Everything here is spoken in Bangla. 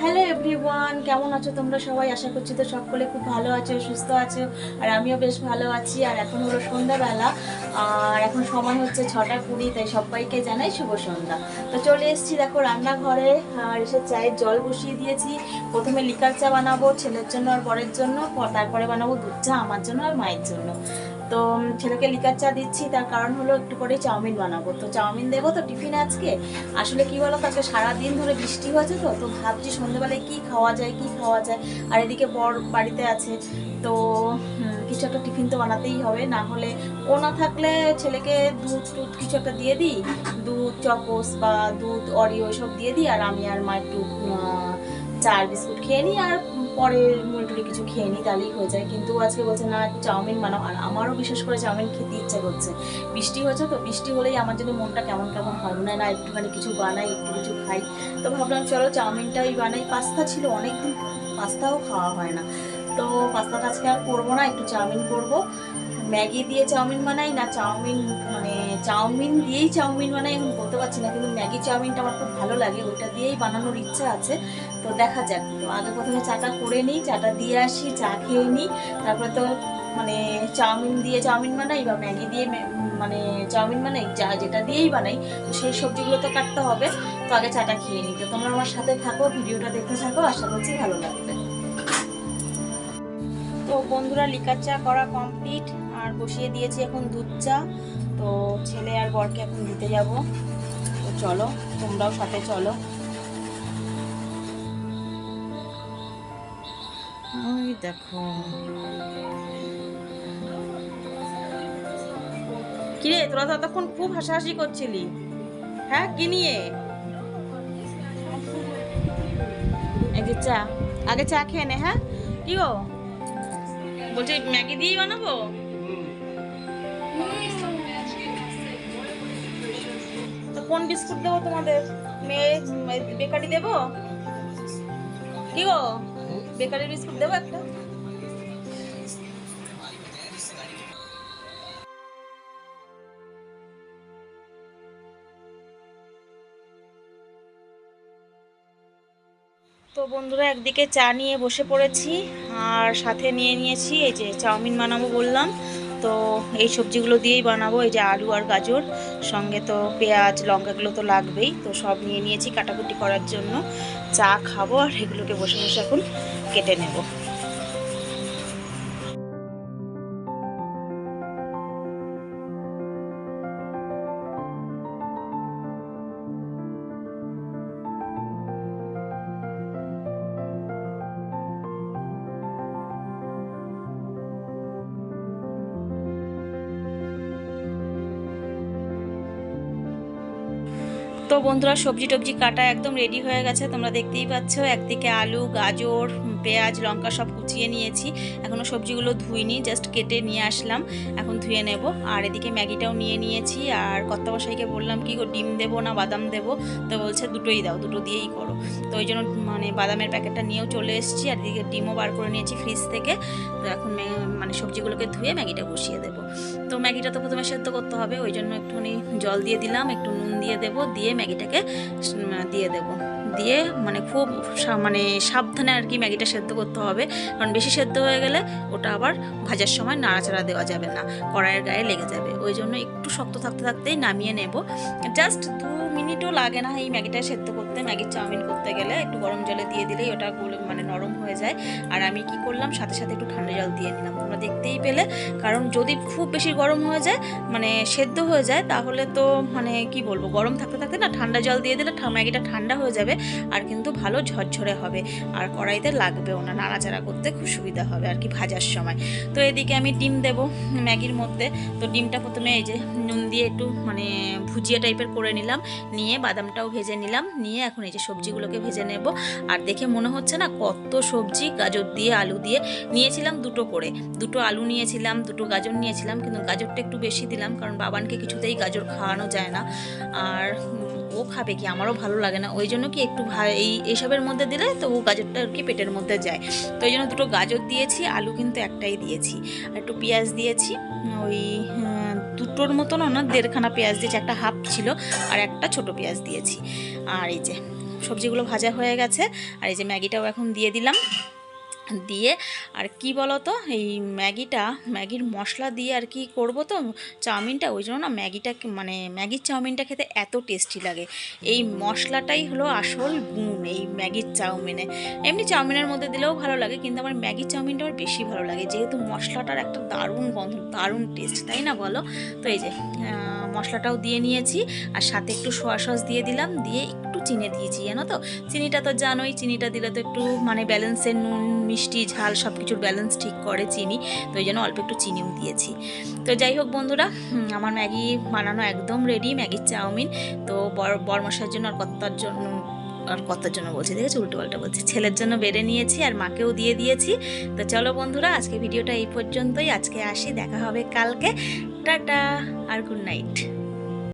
হ্যালো এভরিওয়ান কেমন আছো তোমরা সবাই? আশা করছি তো সকলে খুব ভালো আছো, সুস্থ আছো, আর আমিও বেশ ভালো আছি। আর এখন হলো সন্ধ্যাবেলা, আর এখন সময় হচ্ছে ছটা কুড়ি, তাই সবাইকে জানাই শুভ সন্ধ্যা। তো চলে এসেছি দেখো রান্নাঘরে, আর এসে চায়ের জল বসিয়ে দিয়েছি। প্রথমে লিকার চা বানাবো, ছেলের জন্য আর বরের জন্য তারপরে বানাবো দুধ চা, আমার জন্য আর মায়ের জন্য। তো ছেলেকে লিকার চা দিচ্ছি, তার কারণ হলো একটু করে চাউমিন বানাবো। তো চাউমিন দেবো তো টিফিন আজকে। আসলে কি বলো তাকে সারাদিন ধরে বৃষ্টি হয়েছে তো তো ভাবছি সন্ধ্যেবেলায় কি খাওয়া যায়, কি খাওয়া যায়। আর এদিকে বর বাড়িতে আছে, তো কিছু একটা টিফিন তো বানাতেই হবে। না হলে ও না থাকলে ছেলেকে দুধ টুধ কিছু একটা দিয়ে দিই। দুধ, চকোস বা দুধ, অরিও সব দিয়ে দিই, আর আমি আর মা একটু চা বিস্কুট খেয়ে নিই, আর পরে মুড়ি কিছু খেয়ে নিই, তাহলেই হয়ে যায়। কিন্তু আজকে বলছে, না চাউমিন বানাও। আর আমারও বিশেষ করে চাউমিন খেতে ইচ্ছা করছে। বৃষ্টি হয়েছে তো, বৃষ্টি হলেই আমার জন্য মনটা কেমন কেমন হয়। মনে না, একটুখানি কিছু বানাই, একটু কিছু খাই। তো ভাবলাম, চলো চাউমিনটাই বানাই। পাস্তা ছিল অনেকদিন, পাস্তাও খাওয়া হয় না। তো পাস্তাটা আজকে আর করব না, একটু চাউমিন করব। ম্যাগি দিয়ে চাউমিন বানাই, না চাউমিন মানে চাউমিন দিয়েই চাউমিন বানাই, এখন বলতে পারছি না, কিন্তু ম্যাগি চাউমিনটা আমার খুব ভালো লাগে ওইটা দিয়েই বানানোর ইচ্ছা আছে। তো দেখা যাক, তো আগে প্রথমে চাটা করে নিই, চাটা দিয়ে আসি, চা খেয়ে নিই, তারপরে তো মানে চাউমিন দিয়ে চাউমিন বানাই বা ম্যাগি দিয়ে মানে চাউমিন বানাই, যা যেটা দিয়েই বানাই সেই সবজিগুলো তো কাটতে হবে, তো আগে চাটা খেয়ে নিই। তো তোমরা আমার সাথে থাকো, ভিডিওটা দেখতে থাকো, আশা করছি ভালো লাগবে। তো বন্ধুরা, লিকার চা করা কমপ্লিট, আর বসিয়ে দিয়েছি এখন দুধ চা। তো ছেলে আর বরকে এখন দিতে যাব। তো চলো, তোমরাও সাথে চলো। ওই দেখো। কিরে, তোরা তো তখন খুব হাসাহাসি করছিলি। হ্যাঁ কি নিয়ে? যে চা। আগে চা খেয়ে নে হ্যাঁ? কি গো? বলছি, ম্যাগি দিয়েই বানাবো? কোন বিস্কুট দেবো তোমাদের? মেয়ে বেকারি দেবো? কি গো? বেকারি বিস্কুট দেবো একটা? তো বন্ধুরা, একদিকে চা নিয়ে বসে পড়েছি, আর সাথে নিয়ে নিয়েছি এই যে চাউমিন বানাবো বললাম। তো এই সবজিগুলো দিয়েই বানাবো, এই যে আলু আর গাজর, সঙ্গে তো পেঁয়াজ, লঙ্কাগুলো তো লাগবেই, তো সব নিয়ে নিয়েছি কাটাকুটি করার জন্য। চা খাব আর এগুলোকে বসে বসে এখন কেটে নেব। তো বন্ধুরা, সবজি টবজি কাটা একদম রেডি হয়ে গেছে। তোমরা দেখতেই পাচ্ছ, একদিকে আলু, গাজর, পেঁয়াজ, লঙ্কা সব কুচিয়ে নিয়েছি। এখনও সবজিগুলো ধুইনি জাস্ট কেটে নিয়ে আসলাম। এখন ধুয়ে নেব। আর এদিকে ম্যাগিটাও নিয়ে নিয়েছি। আর কর্তা বসাইকে বললাম, কি ডিম দেবো না বাদাম দেবো? তো বলছে, দুটোই দাও, দুটো দিয়েই করো। তো ওই জন্য মানে বাদামের প্যাকেটটা নিয়েও চলে এসেছি। আর এদিকে ডিমও বার করে নিয়েছি ফ্রিজ থেকে। তো এখন মানে সবজিগুলোকে ধুয়ে ম্যাগিটা বসিয়ে দেবো। তো ম্যাগিটা তো প্রথমে সেদ্ধ করতে হবে। ওই জন্য একটুখানি জল দিয়ে দিলাম, একটু নুন দিয়ে দেবো। দিয়ে ম্যাগিটাকে দিয়ে দেবো। দিয়ে মানে খুব মানে সাবধানে আর কি ম্যাগিটা সেদ্ধ করতে হবে। কারণ বেশি সেদ্ধ হয়ে গেলে ওটা আবার ভাজার সময় নাড়াচাড়া দেওয়া যাবে না, কড়াইয়ের গায়ে লেগে যাবে। ওই জন্য একটু শক্ত থাকতে থাকতেই নামিয়ে নেব। জাস্ট দু মিনিটও লাগে না এই ম্যাগিটা সেদ্ধ করতে। ম্যাগির চাউমিন করতে গেলে একটু গরম জলে দিয়ে দিলেই ওটা মানে নরম হয়ে যায়। আর আমি কি করলাম, সাথে সাথে একটু ঠান্ডা জল দিয়ে নিলাম। তোমরা দেখতেই পেলে। কারণ যদি খুব বেশি গরম হয়ে যায় মানে সেদ্ধ হয়ে যায়, তাহলে তো মানে কি বলব, গরম থাকতে থাকতে না ঠান্ডা জল দিয়ে দিলে ম্যাগিটা ঠান্ডা হয়ে যাবে। আর কিন্তু ভালো ঝরঝরে হবে। আর কড়াইতে লাগবেও না, নাড়াচাড়া করতে খুব সুবিধা হবে আর কি ভাজার সময়। তো এদিকে আমি ডিম দেব ম্যাগির মধ্যে। তো ডিমটা প্রথমে এই যে নুন দিয়ে একটু মানে ভুজিয়া টাইপের করে নিলাম, নিয়ে বাদামটাও ভেজে নিলাম, নিয়ে এখন এই যে সবজিগুলোকে ভেজে নেব। আর দেখে মনে হচ্ছে না কত সবজি, গাজর দিয়ে, আলু দিয়ে নিয়েছিলাম দুটো করে। দুটো আলু নিয়েছিলাম, দুটো গাজর নিয়েছিলাম, কিন্তু গাজরটা একটু বেশি দিলাম, কারণ বাবানকে কিছুতেই গাজর খাওয়ানো যায় না। আর ও খাবে কি? আমারও ভালো লাগে না। ওই জন্য কি একটু এই এইসবের মধ্যে দিলে তো ও গাজরটা আর কি পেটের মধ্যে যায়। তো ওই জন্য দুটো গাজর দিয়েছি আলু কিন্তু একটাই দিয়েছি। আর একটু পেঁয়াজ দিয়েছি। ওই আহ, দুটোর মতনও না দেড়খানা পেঁয়াজ দিয়েছি। একটা হাফ ছিল আর একটা ছোট পেঁয়াজ দিয়েছি। আর এই যে সবজিগুলো ভাজা হয়ে গেছে। আর এই যে ম্যাগিটাও এখন দিয়ে দিলাম। দিয়ে, আর কি বলো তো এই ম্যাগিটা, ম্যাগির মশলা দিয়ে আর কি করব তো, চাউমিনটা, ওই জন্য না ম্যাগিটা মানে ম্যাগির চাউমিনটা খেতে এত টেস্টি লাগে। এই মশলাটাই হলো আসল গুণ এই ম্যাগির চাউমিনে। এমনি চাউমিনের মধ্যে দিলেও ভালো লাগে, কিন্তু আমার ম্যাগির চাউমিনটা আমার বেশি ভালো লাগে, যেহেতু মশলাটার একটা দারুণ গন্ধ, দারুণ টেস্ট, তাই না বলো? তো এই যে মশলাটাও দিয়ে নিয়েছি, আর সাথে একটু সোয়া সস দিয়ে দিলাম, দিয়ে চিনি দিয়েছি, জানো তো? চিনিটা তো জানোই, চিনিটা দিলে তো একটু মানে ব্যালেন্সের নুন, মিষ্টি, ঝাল সব কিছুর ব্যালেন্স ঠিক করে চিনি। তো ওই জন্য অল্প একটু চিনিও দিয়েছি। তো যাই হোক বন্ধুরা আমার ম্যাগি বানানো একদম রেডি ম্যাগির চাউমিন। তো বর বরমশার জন্য আর কর্তার জন্য, আর কর্তার জন্য বলছি, দেখেছি? উল্টো পাল্টা বলছি। ছেলের জন্য বেড়ে নিয়েছি আর মাকেও দিয়ে দিয়েছি। তো চলো বন্ধুরা, আজকে ভিডিওটা এই পর্যন্তই। আজকে আসি, দেখা হবে কালকে। টাটা আর গুড নাইট